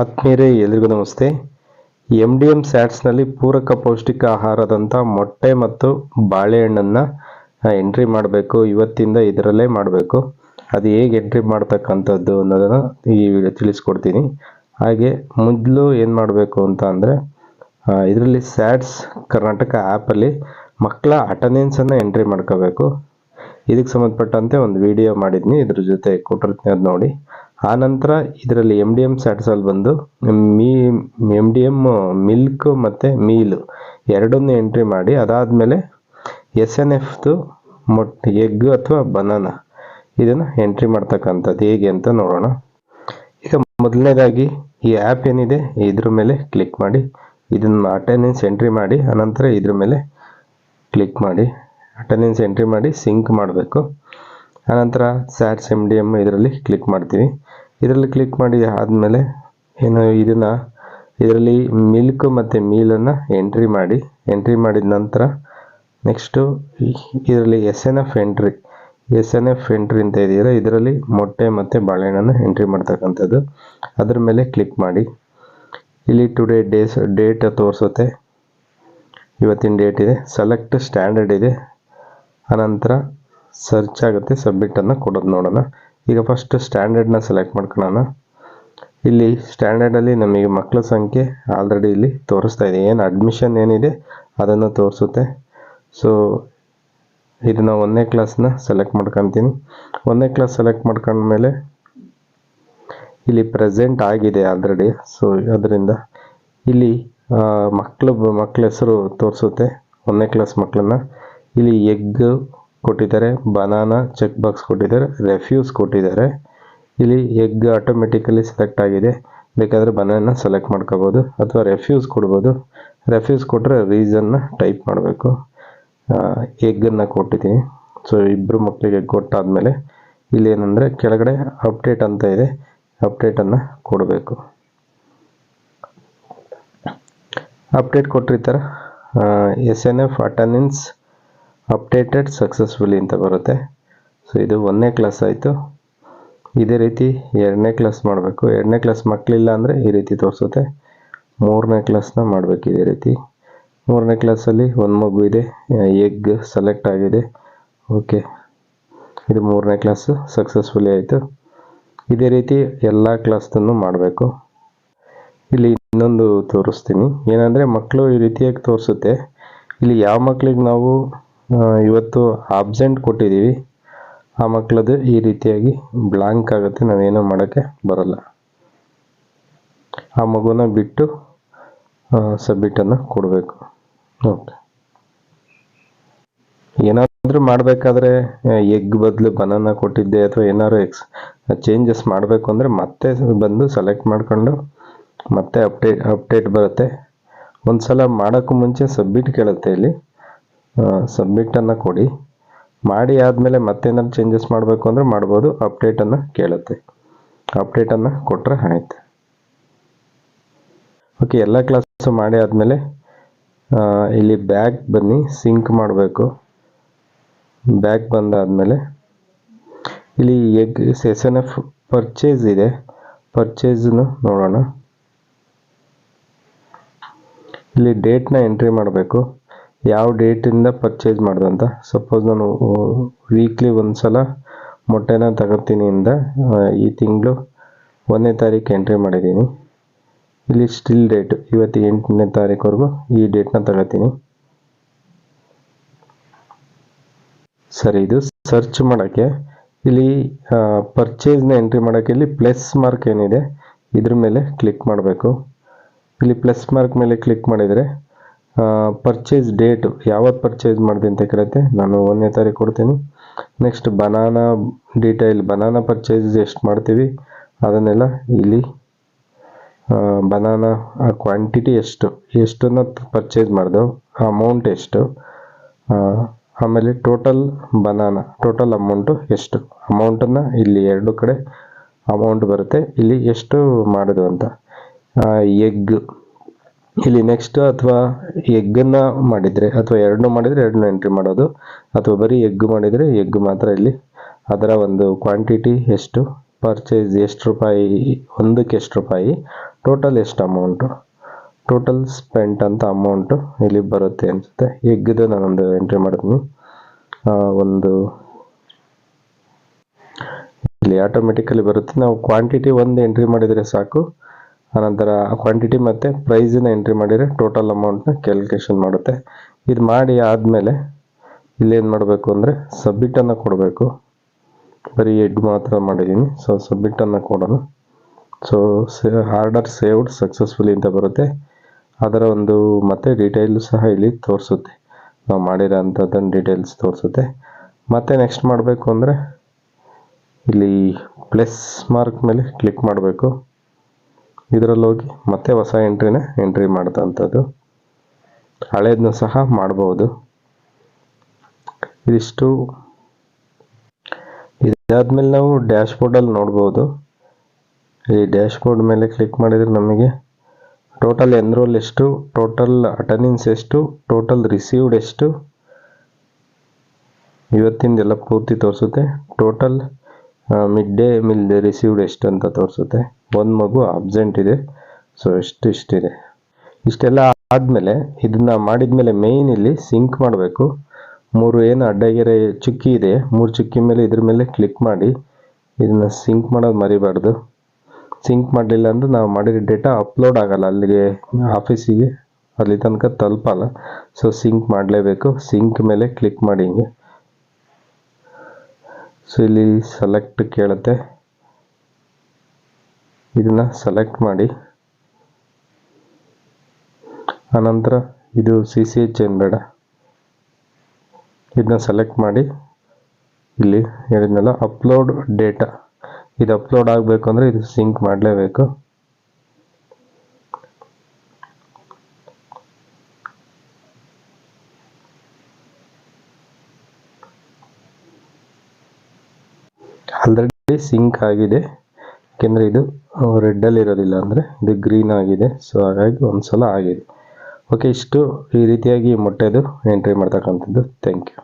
ಆತ್ಮೀಯರೇ ಎಲ್ರಿಗೂ ನಮಸ್ತೆ. ಎಂ ಡಿ ಎಂ ಸ್ಯಾಟ್ಸ್ನಲ್ಲಿ ಪೂರಕ ಪೌಷ್ಟಿಕ ಆಹಾರದಂಥ ಮೊಟ್ಟೆ ಮತ್ತು ಬಾಳೆಹಣ್ಣನ್ನು ಎಂಟ್ರಿ ಮಾಡಬೇಕು. ಇವತ್ತಿಂದ ಇದರಲ್ಲೇ ಮಾಡಬೇಕು. ಅದು ಹೇಗೆ ಎಂಟ್ರಿ ಮಾಡ್ತಕ್ಕಂಥದ್ದು ಅನ್ನೋದನ್ನು ಈ ವಿಡಿಯೋ ತಿಳಿಸ್ಕೊಡ್ತೀನಿ. ಹಾಗೆ ಮೊದಲು ಏನು ಮಾಡಬೇಕು ಅಂತ ಅಂದರೆ ಇದರಲ್ಲಿ ಸ್ಯಾಟ್ಸ್ ಕರ್ನಾಟಕ ಆ್ಯಪಲ್ಲಿ ಮಕ್ಕಳ ಅಟೆಂಡೆನ್ಸನ್ನು ಎಂಟ್ರಿ ಮಾಡ್ಕೋಬೇಕು. ಇದಕ್ಕೆ ಸಂಬಂಧಪಟ್ಟಂತೆ ಒಂದು ವಿಡಿಯೋ ಮಾಡಿದ್ನಿ. ಇದ್ರ ಜೊತೆ ಕೊಟ್ಟಿರ್ತೀನಿ ಅದು ನೋಡಿ. ಆ ನಂತರ ಇದರಲ್ಲಿ ಎಂ ಡಿ ಎಂ ಸ್ಯಾಟ್ಸಲ್ಲಿ ಬಂದು ಮೀ ಎಂ ಡಿ ಎಂ ಮಿಲ್ಕ್ ಮತ್ತು ಮೀಲು ಎರಡನ್ನು ಎಂಟ್ರಿ ಮಾಡಿ, ಅದಾದಮೇಲೆ ಎಸ್ ಎನ್ ಎಫ್ದು ಮೊಟ್ಟೆ ಎಗ್ ಅಥವಾ ಬನಾನ ಇದನ್ನು ಎಂಟ್ರಿ ಮಾಡ್ತಕ್ಕಂಥದ್ದು ಹೇಗೆ ಅಂತ ನೋಡೋಣ. ಈಗ ಮೊದಲನೇದಾಗಿ ಈ ಆ್ಯಪ್ ಏನಿದೆ, ಇದ್ರ ಮೇಲೆ ಕ್ಲಿಕ್ ಮಾಡಿ, ಇದನ್ನು ಅಟೆಂಡೆನ್ಸ್ ಎಂಟ್ರಿ ಮಾಡಿ ಅನಂತರ ಇದ್ರ ಮೇಲೆ ಕ್ಲಿಕ್ ಮಾಡಿ ಅಟೆಂಡೆನ್ಸ್ ಎಂಟ್ರಿ ಮಾಡಿ ಸಿಂಕ್ ಮಾಡಬೇಕು. ಆನಂತರ ಸ್ಯಾಟ್ಸ್ ಎಂ ಡಿ ಎಂ ಇದರಲ್ಲಿ ಕ್ಲಿಕ್ ಮಾಡ್ತೀವಿ. ಇದರಲ್ಲಿ ಕ್ಲಿಕ್ ಮಾಡಿ ಆದಮೇಲೆ ಏನು ಇದನ್ನು ಇದರಲ್ಲಿ ಮಿಲ್ಕ್ ಮತ್ತು ಮೀಲನ್ನು ಎಂಟ್ರಿ ಮಾಡಿ ಎಂಟ್ರಿ ಮಾಡಿದ ನಂತರ ನೆಕ್ಸ್ಟು ಇದರಲ್ಲಿ S N F entry S N F entry ಅಂತ ಇದೆಯಲ್ಲ, ಇದರಲ್ಲಿ ಮೊಟ್ಟೆ ಮತ್ತು ಬಾಳೆಹಣ್ಣನ್ನು ಎಂಟ್ರಿ ಮಾಡ್ತಕ್ಕಂಥದ್ದು. ಅದ್ರ ಮೇಲೆ ಕ್ಲಿಕ್ ಮಾಡಿ. ಇಲ್ಲಿ ಟುಡೇ ಡೇಸ್ ಡೇಟ್ ತೋರಿಸುತ್ತೆ. ಇವತ್ತಿನ ಡೇಟ್ ಇದೆ. ಸೆಲೆಕ್ಟ್ ಸ್ಟ್ಯಾಂಡರ್ಡ್ ಇದೆ. ಅನಂತರ ಸರ್ಚ್ ಆಗುತ್ತೆ ಸಬ್ಮಿಟನ್ನು ಕೊಡೋದು ನೋಡೋಣ. ಈಗ ಫಸ್ಟ್ ಸ್ಟ್ಯಾಂಡರ್ಡ್ನ ಸೆಲೆಕ್ಟ್ ಮಾಡ್ಕೊಳ್ಳೋಣ ಇಲ್ಲಿ ಸ್ಟ್ಯಾಂಡರ್ಡಲ್ಲಿ ನಮಗೆ ಮಕ್ಕಳ ಸಂಖ್ಯೆ ಆಲ್ರೆಡಿ ಇಲ್ಲಿ ತೋರಿಸ್ತಾ ಇದೆ. ಏನು ಅಡ್ಮಿಷನ್ ಏನಿದೆ ಅದನ್ನು ತೋರಿಸುತ್ತೆ. ಸೊ ಇದನ್ನ ಒಂದನೇ ಕ್ಲಾಸ್ನ ಸೆಲೆಕ್ಟ್ ಮಾಡ್ಕೊತೀನಿ. ಒಂದನೇ ಕ್ಲಾಸ್ ಸೆಲೆಕ್ಟ್ ಮಾಡ್ಕೊಂಡ್ಮೇಲೆ ಇಲ್ಲಿ ಪ್ರೆಸೆಂಟ್ ಆಗಿದೆ ಆಲ್ರೆಡಿ ಸೊ ಅದರಿಂದ ಇಲ್ಲಿ ಮಕ್ಕಳು ಮಕ್ಕಳ ಹೆಸರು ತೋರಿಸುತ್ತೆ. ಒಂದನೇ ಕ್ಲಾಸ್ ಮಕ್ಕಳನ್ನ ಇಲ್ಲಿ ಎಗ್ ಕೊಟ್ಟಿದ್ದಾರೆ ಬನಾನಾ ಚೆಕ್ ಬಾಕ್ಸ್ ಕೊಟ್ಟಿದ್ದಾರೆ ರೆಫ್ಯೂಸ್ ಕೊಟ್ಟಿದ್ದಾರೆ. ಇಲ್ಲಿ ಎಗ್ ಆಟೋಮೆಟಿಕಲಿ ಸೆಲೆಕ್ಟ್ ಆಗಿದೆ. ಬೇಕಾದರೆ ಬನಾನ ಸೆಲೆಕ್ಟ್ ಮಾಡ್ಕೋಬೋದು ಅಥವಾ ರೆಫ್ಯೂಸ್ ಕೊಡ್ಬೋದು. ರೆಫ್ಯೂಸ್ ಕೊಟ್ಟರೆ ರೀಸನ್ನ ಟೈಪ್ ಮಾಡಬೇಕು. ಎಗ್ಗನ್ನು ಕೊಟ್ಟಿದ್ದೀನಿ. ಸೊ ಇಬ್ಬರು ಮಕ್ಕಳಿಗೆ ಎಗ್ ಕೊಟ್ಟಾದಮೇಲೆ ಇಲ್ಲಿ ಏನಂದರೆ ಕೆಳಗಡೆ ಅಪ್ಡೇಟ್ ಅಂತ ಇದೆ. ಅಪ್ಡೇಟನ್ನು ಕೊಡಬೇಕು. ಅಪ್ಡೇಟ್ ಕೊಟ್ಟಿರ್ತಾರೆ. S N F attendance updated successfully ಅಂತ ಬರುತ್ತೆ. ಸೊ ಇದು ಒಂದನೇ ಕ್ಲಾಸ್ ಆಯಿತು. ಇದೇ ರೀತಿ ಎರಡನೇ ಕ್ಲಾಸ್ ಮಾಡಬೇಕು. ಎರಡನೇ ಕ್ಲಾಸ್ ಮಕ್ಕಳಿಲ್ಲ ಅಂದರೆ ಈ ರೀತಿ ತೋರಿಸುತ್ತೆ. ಮೂರನೇ ಕ್ಲಾಸ್ನ ಮಾಡಬೇಕು ಇದೇ ರೀತಿ. ಮೂರನೇ ಕ್ಲಾಸಲ್ಲಿ ಒಂದು ಮಗು ಇದೆ. ಎಗ್ ಸೆಲೆಕ್ಟ್ ಆಗಿದೆ. ಓಕೆ ಇದು ಮೂರನೇ ಕ್ಲಾಸು ಸಕ್ಸಸ್ಫುಲಿ ಆಯಿತು. ಇದೇ ರೀತಿ ಎಲ್ಲ ಕ್ಲಾಸ್ದನ್ನು ಮಾಡಬೇಕು. ಇಲ್ಲಿ ಇನ್ನೊಂದು ತೋರಿಸ್ತೀನಿ. ಏನಂದರೆ ಮಕ್ಕಳು ಈ ರೀತಿಯಾಗಿ ತೋರಿಸುತ್ತೆ. ಇಲ್ಲಿ ಯಾವ ಮಕ್ಕಳಿಗೆ ನಾವು ಇವತ್ತು ಆಬ್ಸೆಂಟ್ ಕೊಟ್ಟಿದ್ದೀವಿ. ಆ ಮಕ್ಕಳದು ಈ ರೀತಿಯಾಗಿ ಬ್ಲಾಂಕ್ ಆಗುತ್ತೆ. ನಾವೇನೂ ಮಾಡೋಕ್ಕೆ ಬರಲ್ಲ. ಆ ಮಗುನ ಬಿಟ್ಟು ಸಬ್ಮಿಟನ್ನು ಕೊಡಬೇಕು. ಓಕೆ ಏನಾದರೂ ಮಾಡಬೇಕಾದ್ರೆ ಎಗ್ ಬದಲು ಬನಾನ ಕೊಟ್ಟಿದ್ದೆ ಅಥವಾ ಏನಾದ್ರು ಎಕ್ಸ್ ಚೇಂಜಸ್ ಮಾಡಬೇಕು ಅಂದರೆ ಮತ್ತೆ ಬಂದು ಸೆಲೆಕ್ಟ್ ಮಾಡ್ಕೊಂಡು ಮತ್ತೆ ಅಪ್ಡೇಟ್ ಅಪ್ಡೇಟ್ ಬರುತ್ತೆ. ಒಂದು ಸಲ ಮಾಡೋಕ್ಕೂ ಮುಂಚೆ ಸಬ್ಮಿಟ್ ಕೇಳುತ್ತೆ ಇಲ್ಲಿ. ಸಬ್ಮಿಟನ್ನು ಕೊಡಿ. ಮಾಡಿ ಆದಮೇಲೆ ಮತ್ತೇನಾದ್ರು ಚೇಂಜಸ್ ಮಾಡಬೇಕು ಅಂದರೆ ಮಾಡ್ಬೋದು. ಅಪ್ಡೇಟನ್ನು ಕೇಳುತ್ತೆ. ಅಪ್ಡೇಟನ್ನು ಕೊಟ್ಟರೆ ಆಯಿತು. ಓಕೆ ಎಲ್ಲ ಕ್ಲಾಸು ಮಾಡಿ ಆದಮೇಲೆ ಇಲ್ಲಿ ಬ್ಯಾಗ್ ಬನ್ನಿ. ಸಿಂಕ್ ಮಾಡಬೇಕು. ಬ್ಯಾಗ್ ಬಂದಾದಮೇಲೆ, ಇಲ್ಲಿ egg S N F purchase ಇದೆ. ಪರ್ಚೇಸನ್ನು ನೋಡೋಣ. ಇಲ್ಲಿ ಡೇಟ್ನ ಎಂಟ್ರಿ ಮಾಡಬೇಕು. ಯಾವ ಡೇಟಿಂದ ಪರ್ಚೇಸ್ ಮಾಡ್ದಂತ ಸಪೋಸ್ ನಾನು ವೀಕ್ಲಿ ಒಂದು ಸಲ ಮೊಟ್ಟೆನ ತಗೋತೀನಿ ಇಂದ ಈ ತಿಂಗಳು ಒಂದನೇ ತಾರೀಕು ಎಂಟ್ರಿ ಮಾಡಿದ್ದೀನಿ. ಇಲ್ಲಿ ಸ್ಟಿಲ್ ಡೇಟ್ ಇವತ್ತು ಎಂಟನೇ ತಾರೀಕುವರೆಗೂ ಈ ಡೇಟ್ನ ತಗೋತೀನಿ. ಸರಿ, ಇದು ಸರ್ಚ್ ಮಾಡೋಕ್ಕೆ. ಇಲ್ಲಿ ಪರ್ಚೇಸ್ನ ಎಂಟ್ರಿ ಮಾಡೋಕ್ಕೆ ಇಲ್ಲಿ ಪ್ಲಸ್ ಮಾರ್ಕ್ ಏನಿದೆ, ಇದ್ರ ಮೇಲೆ ಕ್ಲಿಕ್ ಮಾಡಬೇಕು. ಇಲ್ಲಿ ಪ್ಲಸ್ ಮಾರ್ಕ್ ಮೇಲೆ ಕ್ಲಿಕ್ ಮಾಡಿದರೆ ಪರ್ಚೇಸ್ ಡೇಟ್ ಯಾವತ್ತು ಪರ್ಚೇಸ್ ಮಾಡಿದೆ ಅಂತ ಕೇಳುತ್ತೆ. ನಾನು ಒಂದನೇ ತಾರೀಕು ಕೊಡ್ತೀನಿ. Next banana detail banana purchase ಎಷ್ಟು ಮಾಡ್ತೀವಿ, ಅದನ್ನೆಲ್ಲ ಇಲ್ಲಿ ಬನಾನಾ ಆ ಕ್ವಾಂಟಿಟಿ ಎಷ್ಟು, ಎಷ್ಟನ್ನು ಪರ್ಚೇಸ್ ಮಾಡಿದೆವು ಅಮೌಂಟ್ ಎಷ್ಟು ಆಮೇಲೆ ಟೋಟಲ್ ಬನಾನಾ ಟೋಟಲ್ ಅಮೌಂಟು ಎಷ್ಟು ಅಮೌಂಟನ್ನು ಇಲ್ಲಿ ಎರಡು ಕಡೆ ಅಮೌಂಟ್ ಬರುತ್ತೆ. ಇಲ್ಲಿ ಎಷ್ಟು ಮಾಡಿದೆವು ಅಂತ ಎಗ್ ಇಲ್ಲಿ ನೆಕ್ಸ್ಟ್ ಅಥವಾ ಎಗ್ಗನ್ನು ಮಾಡಿದರೆ, ಅಥವಾ ಎರಡನ್ನೂ ಮಾಡಿದರೆ ಎರಡನ್ನೂ ಎಂಟ್ರಿ ಮಾಡೋದು, ಅಥವಾ ಬರೀ ಎಗ್ ಮಾಡಿದರೆ ಎಗ್ ಮಾತ್ರ ಇಲ್ಲಿ. ಅದರ ಒಂದು ಕ್ವಾಂಟಿಟಿ ಎಷ್ಟು ಪರ್ಚೇಸ್ ಎಷ್ಟು ರೂಪಾಯಿ, ಒಂದಕ್ಕೆ ಎಷ್ಟು ರೂಪಾಯಿ ಟೋಟಲ್ ಎಷ್ಟು ಅಮೌಂಟು ಟೋಟಲ್ ಸ್ಪೆಂಟ್ ಅಂತ ಅಮೌಂಟು ಇಲ್ಲಿ ಬರುತ್ತೆ ಅನಿಸುತ್ತೆ. ಎಗ್ಗದು ನಾನೊಂದು ಎಂಟ್ರಿ ಮಾಡಿದ್ನಿ ಒಂದು ಇಲ್ಲಿ ಆಟೋಮೆಟಿಕಲಿ ಬರುತ್ತೆ. ನಾವು ಕ್ವಾಂಟಿಟಿ ಒಂದು ಎಂಟ್ರಿ ಮಾಡಿದರೆ ಸಾಕು. ಆನಂತರ ಕ್ವಾಂಟಿಟಿ ಮತ್ತು ಪ್ರೈಸನ್ನ ಎಂಟ್ರಿ ಮಾಡಿದರೆ ಟೋಟಲ್ ಅಮೌಂಟ್ನ ಕ್ಯಾಲ್ಕುಲೇಷನ್ ಮಾಡುತ್ತೆ. ಇದು ಮಾಡಿ ಆದಮೇಲೆ ಇಲ್ಲೇನು ಮಾಡಬೇಕು ಅಂದರೆ ಸಬ್ಮಿಟನ್ನು ಕೊಡಬೇಕು. ಬರೀ ಎಡ್ ಮಾತ್ರ ಮಾಡಿದ್ದೀನಿ ಸೊ ಸಬ್ಮಿಟನ್ನು ಕೊಡೋಣ. ಸೊ ಆರ್ಡರ್ ಸೇವ್ಡ್ ಸಕ್ಸಸ್ಫುಲಿ ಅಂತ ಬರುತ್ತೆ. ಅದರ ಒಂದು ಮತ್ತೆ ಡೀಟೇಲ್ ಸಹ ಇಲ್ಲಿ ತೋರಿಸುತ್ತೆ. ನಾವು ಮಾಡಿರೋ ಅಂಥದ್ದನ್ನು ಡೀಟೇಲ್ಸ್ ತೋರಿಸುತ್ತೆ. ಮತ್ತೆ ನೆಕ್ಸ್ಟ್ ಮಾಡಬೇಕು ಅಂದರೆ ಇಲ್ಲಿ ಪ್ಲಸ್ ಮಾರ್ಕ್ ಮೇಲೆ ಕ್ಲಿಕ್ ಮಾಡಬೇಕು. ಇದರಲ್ಲಿ ಹೋಗಿ ಮತ್ತೆ ಹೊಸ ಎಂಟ್ರಿನ ಎಂಟ್ರಿ ಮಾಡ್ತಂಥದ್ದು. ಹಳೇದನ್ನು ಸಹ ಮಾಡ್ಬೋದು. ಇದಿಷ್ಟು. ಇದಾದ್ಮೇಲೆ ನಾವು ಡ್ಯಾಶ್ ಬೋರ್ಡಲ್ಲಿ ನೋಡ್ಬೋದು. ಈ ಡ್ಯಾಶ್ ಬೋರ್ಡ್ ಮೇಲೆ ಕ್ಲಿಕ್ ಮಾಡಿದರೆ ನಮಗೆ ಟೋಟಲ್ ಎನ್ರೋಲ್ ಎಷ್ಟು, ಟೋಟಲ್ ಅಟೆಂಡೆನ್ಸ್ ಎಷ್ಟು, ಟೋಟಲ್ ರಿಸೀವ್ಡ್ ಎಷ್ಟು. ಇವತ್ತಿಂದೆಲ್ಲ ಪೂರ್ತಿ ತೋರಿಸುತ್ತೆ. Total mid day meal received ಎಷ್ಟು ಅಂತ ತೋರಿಸುತ್ತೆ. ಒಂದು ಮಗು ಅಬ್ಸೆಂಟ್ ಇದೆ ಸೊ ಎಷ್ಟು ಇಷ್ಟಿದೆ. ಇಷ್ಟೆಲ್ಲ ಆದಮೇಲೆ, ಇದನ್ನ ಮಾಡಿದ್ಮೇಲೆ ಮೇಯ್ನ್ ಇಲ್ಲಿ ಸಿಂಕ್ ಮಾಡಬೇಕು. ಮೂರು ಏನು ಅಡ್ಡಗೆರೆ ಚುಕ್ಕಿ ಇದೆ, ಮೂರು ಚುಕ್ಕಿ ಮೇಲೆ ಇದ್ರ ಮೇಲೆ ಕ್ಲಿಕ್ ಮಾಡಿ, ಇದನ್ನ ಸಿಂಕ್ ಮಾಡೋದು ಮರಿಬಾರ್ದು. ಸಿಂಕ್ ಮಾಡಲಿಲ್ಲ ಅಂದ್ರೆ ನಾವು ಮಾಡಿರೋ ಡೇಟಾ ಅಪ್ಲೋಡ್ ಆಗಲ್ಲ, ಅಲ್ಲಿಗೆ ಆಫೀಸಿಗೆ ಅಲ್ಲಿ ತನಕ ತಲುಪಲ್ಲ. ಸೊ ಸಿಂಕ್ ಮಾಡಲೇಬೇಕು ಸಿಂಕ್ ಮೇಲೆ ಕ್ಲಿಕ್ ಮಾಡಿ ಹಿಂಗೆ. ಸೊ ಇಲ್ಲಿ ಸೆಲೆಕ್ಟ್ ಕೇಳುತ್ತೆ. ಇದನ್ನ ಸೆಲೆಕ್ಟ್ ಮಾಡಿ. ಆನಂತರ ಇದು ಸಿ ಸಿ ಎಚ್ ಏನು ಬೇಡ. ಇದನ್ನ ಸೆಲೆಕ್ಟ್ ಮಾಡಿ. ಇಲ್ಲಿ ಹೇಳಿದ್ನಲ್ಲ ಅಪ್ಲೋಡ್ ಡೇಟಾ ಇದು ಅಪ್ಲೋಡ್ ಆಗಬೇಕು ಅಂದರೆ ಇದು ಸಿಂಕ್ ಮಾಡಲೇಬೇಕು. ಆಲ್ರೆಡಿ ಸಿಂಕ್ ಆಗಿದೆ. ಯಾಕೆಂದರೆ ಇದು ರೆಡ್ಡಲ್ಲಿ ಇರೋದಿಲ್ಲ ಅಂದರೆ ಇದು ಗ್ರೀನ್ ಆಗಿದೆ. ಸೊ ಹಾಗಾಗಿ ಒಂದು ಸಲ ಆಗಿದೆ. ಓಕೆ ಇಷ್ಟು ಈ ರೀತಿಯಾಗಿ ಮೊಟ್ಟೆದು ಎಂಟ್ರಿ ಮಾಡ್ತಕ್ಕಂಥದ್ದು. Thank you